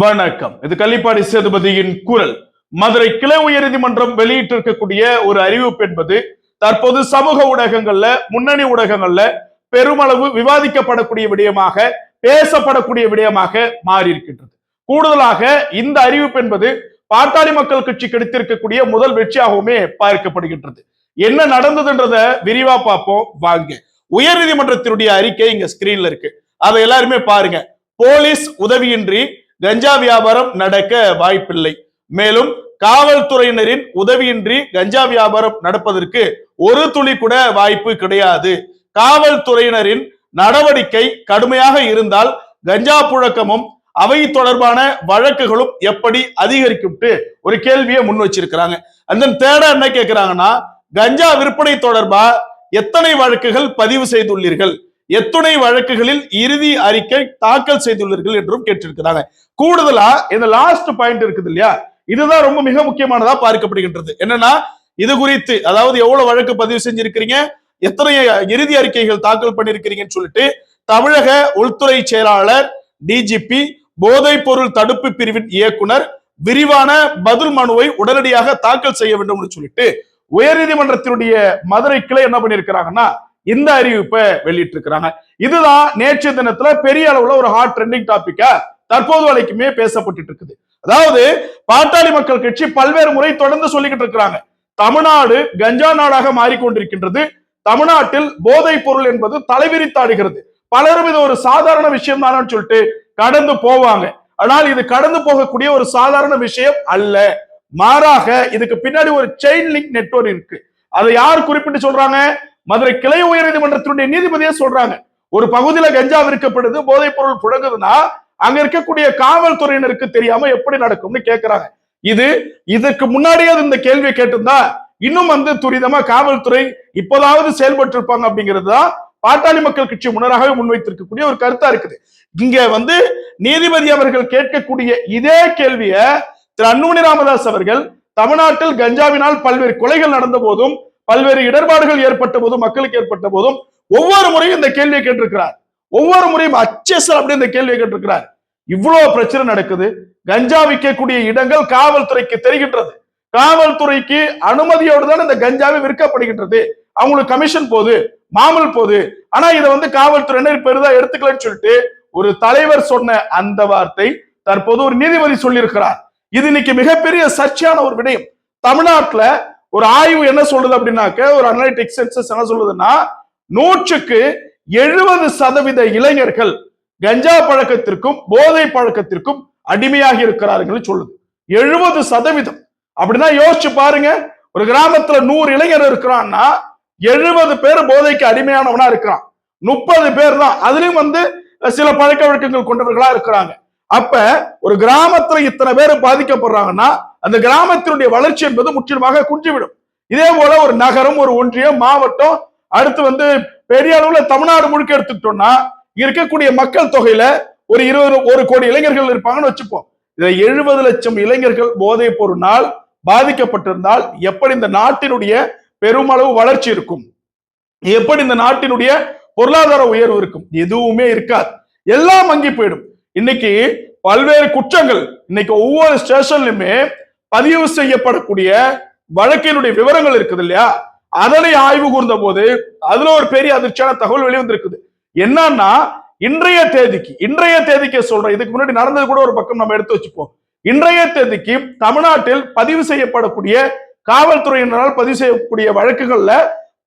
வணக்கம். இது கள்ளிப்பாடி சேதுபதியின் குரல். மதுரை கிளை உயர்நீதிமன்றம் வெளியிட்டிருக்கக்கூடிய ஒரு அறிவிப்பு என்பது தற்போது சமூக ஊடகங்கள்ல முன்னணி ஊடகங்கள்ல பெருமளவு விவாதிக்கப்படக்கூடிய விடயமாக பேசப்படக்கூடிய விடயமாக மாறி இருக்கின்றது கூடுதலாக இந்த அறிவிப்பு என்பது பாட்டாளி மக்கள் கட்சி கிடைத்திருக்கக்கூடிய முதல் வெற்றியாகவுமே பார்க்கப்படுகின்றது. என்ன நடந்ததுன்றத விரிவா பார்ப்போம். வாங்க. உயர்நீதிமன்றத்தினுடைய அறிக்கை இங்க ஸ்கிரீன்ல இருக்கு. அதை எல்லாருமே பாருங்க. போலீஸ் உதவியின்றி கஞ்சா வியாபாரம் நடக்க வாய்ப்பில்லை. மேலும் காவல்துறையினரின் உதவியின்றி கஞ்சா வியாபாரம் நடப்பதற்கு ஒரு துளி கூட வாய்ப்பு கிடையாது. காவல்துறையினரின் நடவடிக்கை கடுமையாக இருந்தால் கஞ்சா புழக்கமும் அவை தொடர்பான வழக்குகளும் எப்படி அதிகரிக்கும்ட்டு ஒரு கேள்வியை முன் வச்சிருக்கிறாங்க. அந்த தேட என்ன கேட்கிறாங்கன்னா கஞ்சா விற்பனை தொடர்பா எத்தனை வழக்குகள் பதிவு செய்துள்ளீர்கள்? எத்துணை வழக்குகளில் இறுதி அறிக்கை தாக்கல் செய்துள்ளீர்கள் என்றும் கேட்டிருக்கிறாங்க. கூடுதலா இந்த லாஸ்ட் பாயிண்ட் இருக்குது இல்லையா? இதுதான் ரொம்ப மிக முக்கியமானதா பார்க்கப்படுகின்றது. என்னன்னா இது குறித்து அதாவது எவ்வளவு வழக்கு பதிவு செஞ்சிருக்கிறீங்க எத்தனை இறுதி அறிக்கைகள் தாக்கல் பண்ணிருக்கிறீங்கன்னு சொல்லிட்டு தமிழக உள்துறை செயலாளர் டிஜிபி போதைப் பொருள் தடுப்பு பிரிவின் இயக்குனர் விரிவான பதில் மனுவை உடனடியாக தாக்கல் செய்ய வேண்டும் சொல்லிட்டு உயர்நீதிமன்றத்தினுடைய மதுரை கிளை என்ன பண்ணிருக்கிறாங்கன்னா இந்த அறிவிப்பை வெளியிட்டிருக்கிறாங்க. இதுதான் நேற்று தினத்துல பெரிய அளவுல ஒரு ஹாட் ட்ரெண்டிங் டாபிக்கா தற்போது வரைக்குமே பேசப்பட்டு இருக்குது அதாவது பாட்டாளி மக்கள் கட்சி பல்வேறு முறை தொடர்ந்து சொல்லிக்கிட்டு இருக்கிறாங்க. தமிழ்நாடு கஞ்சா நாடாக மாறிக்கொண்டிருக்கின்றது. தமிழ்நாட்டில் போதைப் பொருள் என்பது தலைவிரித்தாடுகிறது. பலரும் இது ஒரு சாதாரண விஷயம் தானு சொல்லிட்டு கடந்து போவாங்க. ஆனால் இது கடந்து போகக்கூடிய ஒரு சாதாரண விஷயம் அல்ல. மாறாக இதுக்கு பின்னாடி ஒரு செயின் லிங்க் நெட்வொர்க் இருக்கு. அதை யார் குறிப்பிட்டு சொல்றாங்க? மதுரை கிளை உயர் நீதிமன்றத்தினுடைய நீதிபதியே சொல்றாங்க. ஒரு பகுதியில கஞ்சா விற்கப்படுது போதைப் பொருள் புழங்குதுன்னா அங்க இருக்கக்கூடிய காவல்துறையினருக்கு தெரியாம எப்படி நடக்கும்னு கேட்கிறாங்க இது இதற்கு முன்னாடியே இந்த கேள்வியை கேட்டிருந்தா இன்னும் வந்து துரிதமா காவல்துறை இப்போதாவது செயல்பட்டு இருப்பாங்க அப்படிங்கிறது தான் பாட்டாளி மக்கள் கட்சி முன்னராகவே முன்வைத்திருக்கக்கூடிய ஒரு கருத்தா இருக்குது. இங்க வந்து நீதிபதி அவர்கள் கேட்கக்கூடிய இதே கேள்விய திரு அன்புமணி ராமதாஸ் அவர்கள் தமிழ்நாட்டில் கஞ்சாவினால் பல்வேறு கொலைகள் நடந்த போதும் பல்வேறு இடர்பாடுகள் ஏற்பட்ட போதும் மக்களுக்கு ஏற்பட்ட போதும் ஒவ்வொரு முறையும் இந்த கேள்வியை கேட்டிருக்கிறார். ஒவ்வொரு முறையும் அச்சேசல் அப்படி இந்த கேள்வியை கேட்டிருக்கிறார். இவ்வளவு பிரச்சனை நடக்குது. கஞ்சா விற்கக்கூடிய இடங்கள் காவல்துறைக்கு தெரிகின்றது. காவல்துறைக்கு அனுமதியோடு தான் இந்த கஞ்சாவை விற்கப்படுகின்றது. அவங்களுக்கு கமிஷன் போகுது மாமல் போகுது. ஆனா இதை வந்து காவல்துறையினர் பெரிதா எடுத்துக்கலன்னு சொல்லிட்டு ஒரு தலைவர் சொன்ன அந்த வார்த்தை தற்போது ஒரு நீதிபதி சொல்லியிருக்கிறார். இது இன்னைக்கு மிகப்பெரிய சர்ச்சையான ஒரு விடயம். தமிழ்நாட்டுல ஒரு ஆய்வு என்ன சொல்றது அப்படின்னாக்க ஒரு அனலிட்டிக் சென்சஸ் என்ன சொல்லுதுன்னா நூற்றுக்கு எழுபது சதவீத இளைஞர்கள் கஞ்சா பழக்கத்திற்கும் போதை பழக்கத்திற்கும் அடிமையாக இருக்கிறார்கள் சொல்லுது. எழுபது சதவீதம். அப்படின்னா யோசிச்சு பாருங்க ஒரு கிராமத்துல நூறு இளைஞர் இருக்கிறான்னா எழுபது பேர் போதைக்கு அடிமையானவனா இருக்கிறான். முப்பது பேர் தான். அதுலயும் வந்து சில பழக்க வழக்கங்கள் கொண்டவர்களா இருக்கிறாங்க. அப்ப ஒரு கிராமத்துல இத்தனை பேர் பாதிக்கப்படுறாங்கன்னா அந்த கிராமத்தினுடைய வளர்ச்சி என்பது முற்றிலுமாக குன்றிவிடும். இதே போல ஒரு நகரம் ஒரு ஒன்றியம் மாவட்டம் அடுத்து வந்து பெரிய அளவுல தமிழ்நாடு முழுக்க எடுத்துக்கிட்டோம்னா இருக்கக்கூடிய மக்கள் தொகையில ஒரு இருபது ஒரு கோடி இளைஞர்கள் இருப்பாங்கன்னு வச்சுப்போம். இதை எழுபது லட்சம் இளைஞர்கள் போதைப் பொருளால் பாதிக்கப்பட்டிருந்தால் எப்படி இந்த நாட்டினுடைய பெருமளவு வளர்ச்சி இருக்கும்? எப்படி இந்த நாட்டினுடைய பொருளாதார உயர்வு இருக்கும்? எதுவுமே இருக்காது. எல்லாம் மங்கி போயிடும். இன்னைக்கு பல்வேறு குற்றங்கள் இன்னைக்கு ஒவ்வொரு ஸ்டேஷன்லயுமே பதிவு செய்யப்படக்கூடிய வழக்கினுடைய விவரங்கள் இருக்குது இல்லையா? அதனை ஆய்வு கூர்ந்த போது அதுல ஒரு பெரிய அதிர்ச்சியான தகவல் வெளிவந்திருக்குது. என்னன்னா இன்றைய தேதிக்கு இன்றைய தேதிக்கு சொல்றேன் இதுக்கு முன்னாடி நடந்தது கூட ஒரு பக்கம் நம்ம எடுத்து வச்சுப்போம். இன்றைய தேதிக்கு தமிழ்நாட்டில் பதிவு செய்யப்படக்கூடிய காவல்துறையினரால் பதிவு செய்யக்கூடிய வழக்குகள்ல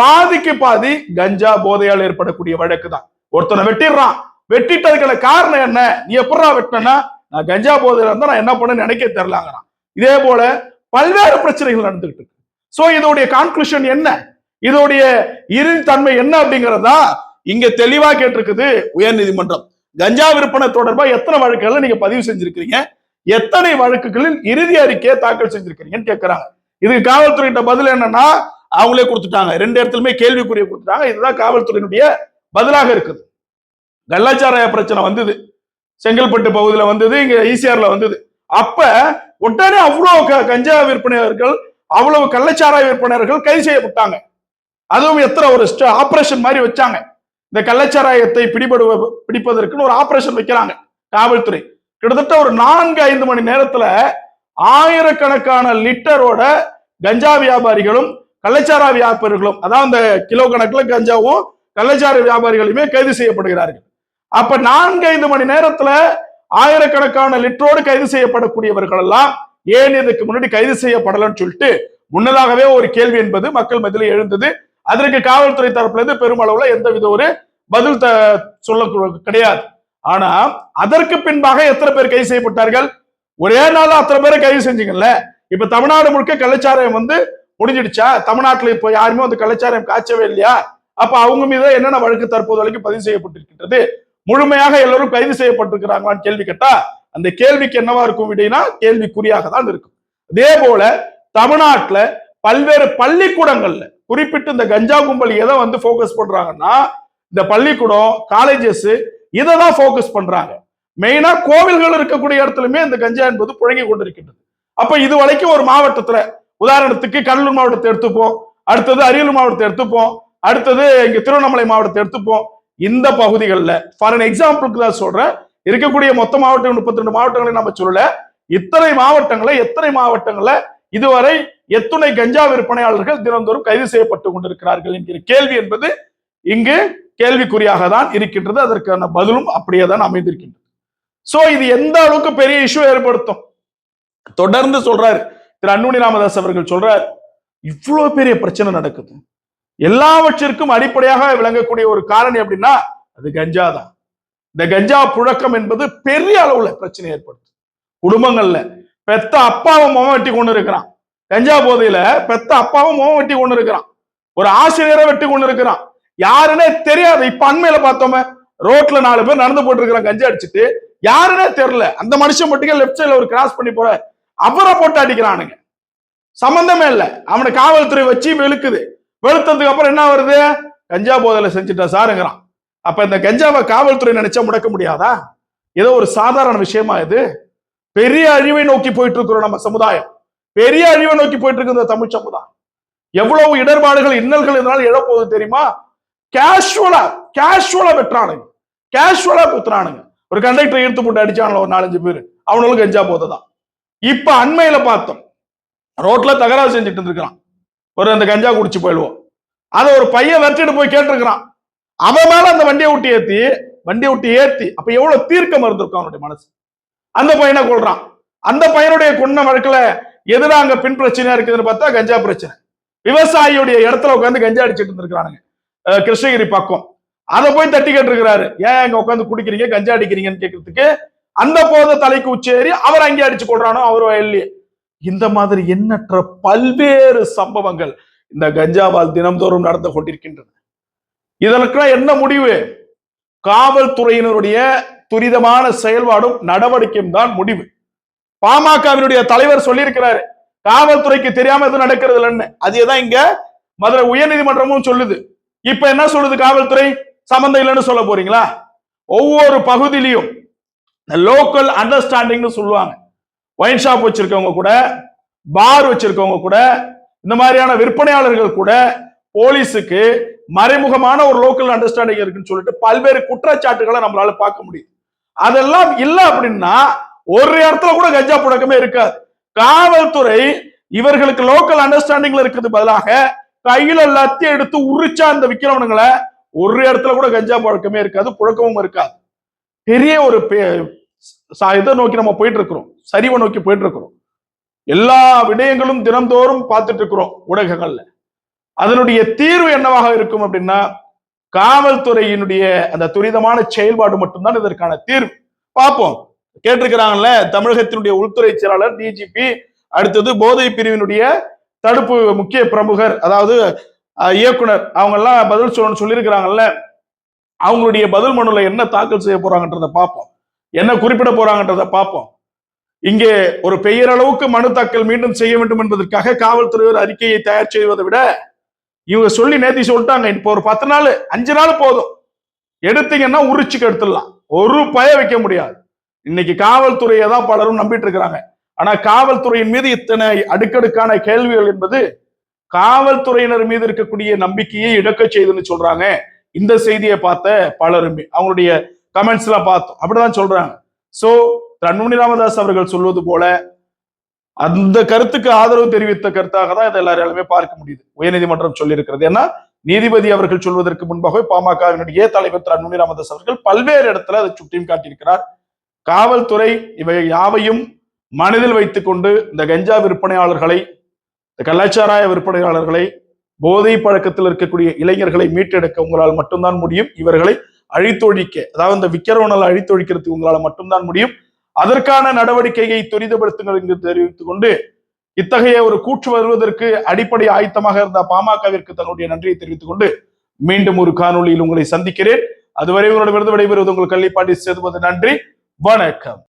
பாதிக்கு பாதி கஞ்சா போதையால் ஏற்படக்கூடிய வழக்கு தான் ஒருத்தனை வெட்டிடுறான். வெட்டிட்டதுக்கான காரணம் என்ன? நீ எப்படா வெட்டினா நான் கஞ்சா போதையில இருந்தா நான் என்ன பண்ண நினைக்க தெரிலாங்கிறான் இதே போல பல்வேறு பிரச்சனைகள் நடந்துகிட்டு இருக்கு. சோ இதோடைய கான்க்ளூஷன் என்ன? இதோடைய இறுதி தன்மை என்ன அப்படிங்கறதா இங்க தெளிவா கேட்டிருக்குது உயர் நீதிமன்றம் கஞ்சா விற்பனை தொடர்பா எத்தனை வழக்குகளை நீங்க பதிவு செஞ்சிருக்கிறீங்க? எத்தனை வழக்குகளில் இறுதி அறிக்கையை தாக்கல் செஞ்சிருக்கிறீங்கன்னு கேட்கிறாங்க இதுக்கு காவல்துறையிட்ட பதில் என்னன்னா அவங்களே கொடுத்துட்டாங்க. ரெண்டு இடத்துலயுமே கேள்விக்குரிய கொடுத்துட்டாங்க. இதுதான் காவல்துறையினுடைய பதிலாக இருக்குது. கள்ளச்சாராய பிரச்சனை வந்தது. செங்கல்பட்டு பகுதியில் வந்தது இங்க ஈசிஆர்ல வந்தது. அப்ப உடனே அவ்வளவு க- கஞ்சா விற்பனையாளர்கள் அவ்வளவு கள்ளச்சாராய விற்பனையாளர்கள் கைது செய்யப்பட்டாங்க. அதுவும் எத்தனை ஒரு ஆபரேஷன் மாதிரி வச்சாங்க. இந்த கள்ளச்சாராயத்தை பிடிபடுவ பிடிப்பதற்குன்னு ஒரு ஆபரேஷன் வைக்கிறாங்க காவல்துறை. கிட்டத்தட்ட ஒரு நான்கு ஐந்து மணி நேரத்துல ஆயிரக்கணக்கான லிட்டரோட கஞ்சா வியாபாரிகளும் கள்ளச்சாரா வியாபாரிகளும் அதான் அந்த கிலோ கணக்குல கஞ்சாவும் கள்ளச்சார வியாபாரிகளுமே கைது செய்யப்படுகிறார்கள். அப்ப நான்கு ஐந்து மணி நேரத்துல ஆயிரக்கணக்கான லிட்டரோடு கைது செய்யப்படக்கூடியவர்கள் எல்லாம் ஏன் இதுக்கு முன்னாடி கைது செய்யப்படலன்னு சொல்லிட்டு முன்னதாகவே ஒரு கேள்வி என்பது மக்கள் மத்தியில் எழுந்தது. அதற்கு காவல்துறை தரப்புல இருந்து பெருமளவுல எந்தவித ஒரு பதில் த சொல்ல கிடையாது. ஆனா அதற்கு பின்பாக எத்தனை பேர் கைது செய்யப்பட்டார்கள்? ஒரே நாள் அத்தனை பேரை கைது செஞ்சீங்கல்ல? இப்ப தமிழ்நாடு முழுக்க கள்ளச்சாராயம் வந்து முடிஞ்சிடுச்சா? தமிழ்நாட்டுல இப்ப யாருமே வந்து கள்ளச்சாராயம் காய்ச்சவே இல்லையா? அப்ப அவங்க மீது என்னென்ன வழக்கு தற்போது வரைக்கும் பதிவு செய்யப்பட்டிருக்கின்றது? முழுமையாக எல்லோரும் கைது செய்யப்பட்டிருக்கிறாங்களான்னு கேள்வி கேட்டா அந்த கேள்விக்கு என்னவா இருக்கும் விடைனா கேள்விக்குறியாக தான் இருக்கும். அதே போல தமிழ்நாட்டுல பல்வேறு பள்ளிக்கூடங்கள்ல குறிப்பிட்டு இந்த கஞ்சா கும்பல் எதை வந்து ஃபோக்கஸ் பண்றாங்கன்னா இந்த பள்ளிக்கூடம் காலேஜஸ் இதை தான் ஃபோக்கஸ் பண்றாங்க. மெயினா கோவில்கள் இருக்கக்கூடிய இடத்துலயுமே இந்த கஞ்சா என்பது புழங்கி கொண்டிருக்கின்றது. அப்ப இது வரைக்கும் ஒரு மாவட்டத்துல உதாரணத்துக்கு கடலூர் மாவட்டத்தை எடுத்துப்போம் அடுத்தது அரியலூர் மாவட்டத்தை எடுத்துப்போம் அடுத்தது இங்க திருவண்ணாமலை மாவட்டத்தை எடுத்துப்போம் இந்த பகுதிகளில் ஃபார் அன் எக்ஸாம்பிளுக்கு தான் சொல்றேன். இருக்கக்கூடிய மொத்த மாவட்டம் முப்பத்தி ரெண்டு மாவட்டங்களை நம்ம சொல்லல. இத்தனை மாவட்டங்களை எத்தனை மாவட்டங்களை இதுவரை எத்துணை கஞ்சா விற்பனையாளர்கள் தினந்தோறும் கைது செய்யப்பட்டு கொண்டிருக்கிறார்கள் என்கிற கேள்வி என்பது இங்கு கேள்விக்குறியாக தான் இருக்கின்றது. அதற்கான பதிலும் அப்படியே தான் அமைந்திருக்கின்றது. சோ இது எந்த அளவுக்கு பெரிய இஷ்யூ ஏற்படுத்தும்? தொடர்ந்து சொல்றாரு. திரு அன்புமணி ராமதாஸ் அவர்கள் சொல்றார் இவ்வளவு பெரிய பிரச்சனை நடக்குது. எல்லாவற்றிற்கும் அடிப்படையாக விளங்கக்கூடிய ஒரு காரணி அப்படின்னா அது கஞ்சா தான். இந்த கஞ்சா புழக்கம் என்பது பெரிய அளவுல பிரச்சனை ஏற்படுத்தும். குடும்பங்கள்ல பெத்த அப்பாவும் முகம் வெட்டி கொண்டு இருக்கிறான். கஞ்சா போதையில பெத்த அப்பாவும் முகம் வெட்டி கொண்டு இருக்கிறான். ஒரு ஆசிரியரை வெட்டி கொண்டு இருக்கிறான். யாருன்னே தெரியாது இப்ப அண்மையில பார்த்தோமே ரோட்ல நாலு பேர் நடந்து போட்டு இருக்கிறான் கஞ்சா அடிச்சுட்டு யாருன்னே தெரியல அந்த மனுஷன் மட்டும் லெஃப்ட் சைட்ல ஒரு கிராஸ் பண்ணி போற அவரை போட்டு அடிக்கிறானுங்க. சம்பந்தமே இல்ல. அவனை காவல்துறை வச்சு வெளுக்குது வெளுத்ததுக்கு அப்புறம் என்ன வருது? கஞ்சா போதையில செஞ்சுட்டா சாருங்கிறான். அப்ப இந்த கஞ்சாவை காவல்துறை நினைச்சா முடக்க முடியாதா? ஏதோ ஒரு சாதாரண விஷயமா இது? பெரிய அழிவை நோக்கி போயிட்டு இருக்கிறோம் நம்ம சமுதாயம். பெரிய அழிவை நோக்கி போயிட்டு இருக்கு இந்த தமிழ் சமுதாயம். எவ்வளவு இடர்பாடுகள் இன்னல்கள் இதனால எழப்போகுது தெரியுமா? கேஷுவலா கேஷுவலா வெட்டுறானுங்க கேஷுவலா குத்துறானுங்க. ஒரு கண்டக்டர் இழுத்து போட்டு அடிச்சாங்களோ ஒரு நாலஞ்சு பேர். அவனுக்கு கஞ்சா போதைதான். இப்ப அண்மையில பார்த்தோம். ரோட்ல தகராறு செஞ்சுட்டு இருந்திருக்கிறான். ஒரு அந்த கஞ்சா குடிச்சு போயிடுவோம். அதை ஒரு பையன் விரட்டிட்டு போய் கேட்டிருக்கிறான். அவன் மேல அந்த வண்டியை விட்டு ஏத்தி வண்டியை விட்டு ஏத்தி அப்ப எவ்வளவு தீர்க்கம் இருந்திருக்கும் அவனுடைய மனசு. அந்த பையனை கொள்றான் அந்த பையனுடைய குன்ன வழக்குல எதிரா அங்க பின் பிரச்சனையா இருக்குதுன்னு பார்த்தா கஞ்சா பிரச்சனை. விவசாயியுடைய இடத்துல உட்காந்து கஞ்சா அடிச்சிட்டு இருந்திருக்கிறானுங்க. கிருஷ்ணகிரி பக்கம். அதை போய் தட்டி கேட்டிருக்கிறாரு. ஏன் அங்க உட்காந்து குடிக்கிறீங்க கஞ்சா அடிக்கிறீங்கன்னு கேட்கறதுக்கு அந்த போத தலைக்கு உச்சேறி அவர் அங்கே அடிச்சு கொள்றானோ அவர் வயல்லையே இந்த மாதிரி எண்ணற்ற பல்வேறு சம்பவங்கள் இந்த கஞ்சாவால் தினம்தோறும் நடந்து கொண்டிருக்கின்றன. இதற்கெல்லாம் என்ன முடிவு? காவல்துறையினருடைய துரிதமான செயல்பாடும் நடவடிக்கையும் தான் முடிவு. பாமகவினுடைய தலைவர் சொல்லியிருக்கிறாரு காவல்துறைக்கு தெரியாம எதுவும் நடக்கிறது இல்லைன்னு. அதேதான் இங்க மதுரை உயர்நீதிமன்றமும் சொல்லுது. இப்ப என்ன சொல்லுது காவல்துறை? சம்மந்தம் இல்லைன்னு சொல்ல போறீங்களா? ஒவ்வொரு பகுதியிலையும் லோக்கல் அண்டர்ஸ்டாண்டிங்னு சொல்லுவாங்க. ஒயின் ஷாப் வச்சிருக்கவங்க கூட பார் வச்சிருக்கவங்க கூட இந்த மாதிரியான விற்பனையாளர்கள் கூட போலீஸுக்கு மறைமுகமான ஒரு லோக்கல் அண்டர்ஸ்டாண்டிங் இருக்குன்னு சொல்லிட்டு பல்வேறு குற்றச்சாட்டுகளை நம்மளால பார்க்க முடியுது அதெல்லாம் இல்லை அப்படின்னா ஒரு இடத்துல கூட கஞ்சா புழக்கமே இருக்காது. காவல்துறை இவர்களுக்கு லோக்கல் அண்டர்ஸ்டாண்டிங்ல இருக்கிறது பதிலாக கையில லத்தி எடுத்து உரிச்சா அந்த விக்கிறவனுங்களை ஒரு இடத்துல கூட கஞ்சா புழக்கமே இருக்காது புழக்கமும் இருக்காது. பெரிய ஒரு பே- இதை நோக்கி நம்ம போயிட்டு இருக்கிறோம் சரிவை நோக்கி போயிட்டு இருக்கிறோம் எல்லா விடயங்களும் தினந்தோறும் பார்த்துட்டு இருக்கிறோம் ஊடகங்கள்ல. அதனுடைய தீர்வு என்னவாக இருக்கும் அப்படின்னா காவல்துறையினுடைய அந்த துரிதமான செயல்பாடு மட்டும்தான் இதற்கான தீர்வு. பார்ப்போம். கேட்டிருக்கிறாங்கல்ல தமிழகத்தினுடைய உள்துறை செயலாளர் டிஜிபி அடுத்தது போதை பிரிவினுடைய தடுப்பு முக்கிய பிரமுகர் அதாவது இயக்குனர் அவங்க எல்லாம் பதில் சொல்லணும்னு சொல்லியிருக்கிறாங்கல்ல அவங்களுடைய பதில் மனுல என்ன தாக்கல் செய்ய போறாங்கன்றத பார்ப்போம். என்ன குறிப்பிட போறாங்கன்றத பார்ப்போம். இங்கே ஒரு பெயரளவுக்கு மனு தாக்கல் மீண்டும் செய்ய வேண்டும் என்பதற்காக காவல்துறையோர் அறிக்கையை தயார் செய்வதை விட இவங்க சொல்லி நேத்தி சொல்லிட்டாங்க இப்போ ஒரு பத்து நாள் அஞ்சு நாள் போதும். எடுத்தீங்கன்னா உரிச்சுக்கு எடுத்துடலாம். ஒரு பய வைக்க முடியாது. இன்னைக்கு காவல்துறையை தான் பலரும் நம்பிட்டு இருக்கிறாங்க. ஆனா காவல்துறையின் மீது இத்தனை அடுக்கடுக்கான கேள்விகள் என்பது காவல்துறையினர் மீது இருக்கக்கூடிய நம்பிக்கையை இழக்க செய்துன்னு சொல்றாங்க. இந்த செய்தியை பார்த்த பலருமே. அவங்களுடைய கமெண்ட்ஸ் எல்லாம் பார்த்தோம். அப்படிதான் சொல்றாங்க. சோ தன்முனி ராமதாஸ் அவர்கள் சொல்வது போல அந்த கருத்துக்கு ஆதரவு தெரிவித்த கருத்தாக தான் இதை எல்லாராலுமே பார்க்க முடியுது. உயர்நீதிமன்றம் சொல்லியிருக்கிறது. ஏன்னா நீதிபதி அவர்கள் சொல்வதற்கு முன்பாகவே பாமகவினுடைய தலைவர் தன்முனி ராமதாஸ் அவர்கள் பல்வேறு இடத்துல அதை சுட்டியும் காட்டியிருக்கிறார். காவல்துறை இவை யாவையும் மனதில் வைத்துக்கொண்டு இந்த கஞ்சா விற்பனையாளர்களை இந்த கலாச்சாராய விற்பனையாளர்களை போதை பழக்கத்தில் இருக்கக்கூடிய இளைஞர்களை மீட்டெடுக்க உங்களால் மட்டும்தான் முடியும். இவர்களை அழித்தொழிக்க அதாவது இந்த விக்கிரவனல் அழித்தொழிக்கிறதுக்கு உங்களால் மட்டும்தான் முடியும். அதற்கான நடவடிக்கையை துரிதப்படுத்துங்கள் என்று தெரிவித்துக் கொண்டு இத்தகைய ஒரு கூற்று வருவதற்கு அடிப்படை ஆயத்தமாக இருந்த பாமகவிற்கு தன்னுடைய நன்றியை தெரிவித்துக் கொண்டு மீண்டும் ஒரு காணொளியில் உங்களை சந்திக்கிறேன். அதுவரை உங்களோட விருது விடைபெறுவது உங்கள் கள்ளிப்பாட்டி சேதுவது நன்றி. வணக்கம்.